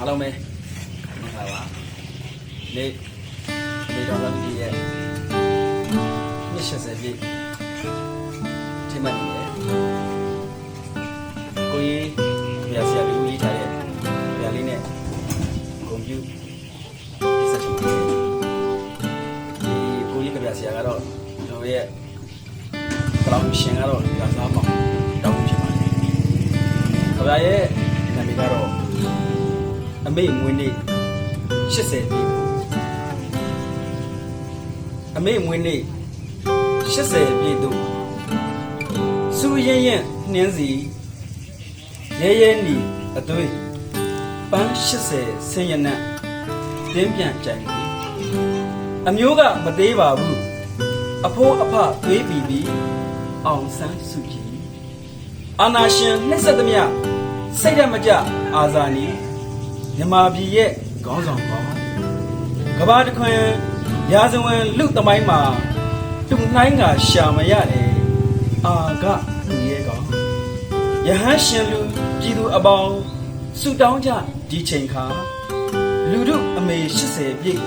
အားလုံးပဲမင်္ဂလာပါနေနေတော်လာပြီရဲ့နှစ်80ပြည့်ဒီမှတ်နေတယ်ကိုကြီးပြဆရာလူကြီးထားတဲ့ပြလေးနဲ့ကွန်ပျူစက်ချင်တယ်ဒီကိုကြီးကပြဆရာကတော့ကျွန်တော်ရဲ့ကလောင်ရှင်ကတော့ပြစားမှာတောင်းဖြစ်ပါတယ်ခဗျာရဲ့နာမည်ကတော့ အမေမွေးနေ့80ပြည့်အမေမွေးနေ့80ပြည့်တို့စူရင်ရင်နှင်းစီရဲရဲနီအသွေးပန်း80ဆင်းရနက်တင်းပြန်ကြိုင်ပြီအမျိုးကမသေးပါဘူးအဖိုးအဖသွေးပြီးပြီးအောင်ဆန်းစုကြည်အာနာရှင်နှိမ့်ဆက်သမျှစိတ်ရမကြအာဇာနီ မြန်မာပြည်ရဲ့ခေါင်းဆောင်ကောင်းကဘာတခွင်ရာဇဝင်လူသမိုင်းမှာသူနှိုင်းကရှာမရတယ်အာကလူရဲ့ကောင်ယဟန်ရှင်လူပြည်သူအပေါင်းဆုတောင်းကြဒီချိန်ခါလူတို့အမေ80ပြည့်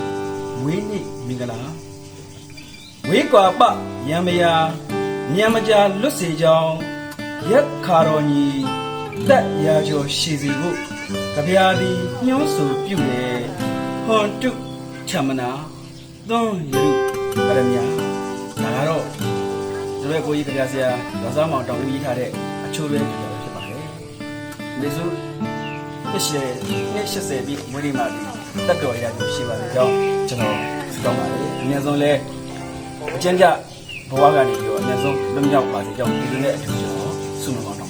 ဝင်းနေ့မင်္ဂလာဝေးကွာပရံမယာမြန်မကြာလွတ်စေကြောင်းရက်ခါတော်ညီတက်ရာကျော်ရှည်စီဖို့ကြပြာသည်ညှိုးဆူပြုလေဟွန်တုချမနာသွန်ယရုပရမညာဒါကတော့ကျွန်တော်ရဲ့ကိုကြီးကြပြာဆရာရစားမောင်တောင်းပြီးထားတဲ့အချိုးလေးကြပြာပဲဖြစ်ပါတယ်မေစုတစ်ရှယ်နှစ်80ပြည့်မွေးနေ့မှာဒီတက်တော်ရရရှိပါတဲ့အကြောင်းကျွန်တော်ဆုတောင်းပါတယ်အများဆုံးလဲအကျဉ်းကြဘဝကနေပြီးတော့အများဆုံးလွတ်မြောက်ပါစေကြောင်းဒီလိုနဲ့အထူးကျွန်တော်ဆုမကောင်း